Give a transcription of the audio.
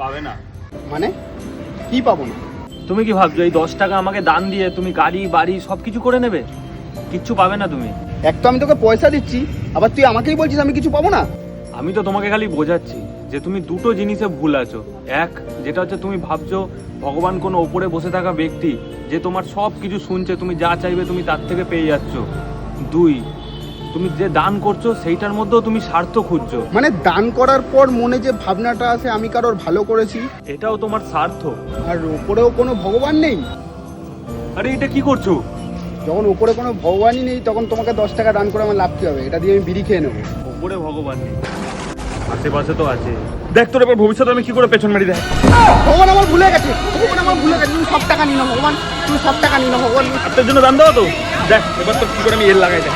পাবে না। মানে কি পাবো না? তুমি কি ভাবছ এই দশ টাকা আমাকে দান দিয়ে তুমি গাড়ি বাড়ি সব কিছু করে নেবে? কিচ্ছু পাবে না তুমি। এক তো আমি তোকে পয়সা দিচ্ছি আবার তুই আমাকেই বলছিস আমি কিছু পাবো না? আমি তো তোমাকে খালি বোঝাচ্ছি যে তুমি দুটো জিনিসে ভুল আছো। এক যেটা হচ্ছে তুমি ভাবছ ভগবান কোনো ওপরে বসে থাকা ব্যক্তি যে তোমার সব কিছু শুনছে তুমি যা চাইবে তুমি তার থেকে পেয়ে যাচ্ছ। দুই তুমি যে দান করছ সেইটার মধ্যেও তুমি স্বার্থ খুঁজছো। মানে দান করার পর মনে যে ভাবনাটা আছে আমি কারোর ভালো করেছি। এটাও তোমার স্বার্থ। আর ওপরেও কোনো ভগবান নেই? আরে এটা কি করছ? যখন ওপরে কোনো ভগবানই নেই তখন তোমাকে দশ টাকা দান করে আমার লাভ কি হবে? এটা দিয়ে আমি বিড়ি খেয়ে নেব। ওপরে ভগবান নেই। আশেপাশে তো আছে। দেখ তোর এবার ভবিষ্যতে আমি কি করে পেছন মারি দেখ ভগবান আমার ভুলে গেছে। ভগবান আমার ভুলে গেছে। তুমি সব টাকা নিয়ে নাও ভগবান। তুমি সব টাকা নিয়ে নাও ভগবান। আপনার জন্য দান দেওয়া তো? দেখ এবার তোর কি করে আমি এর লাগাই দেখ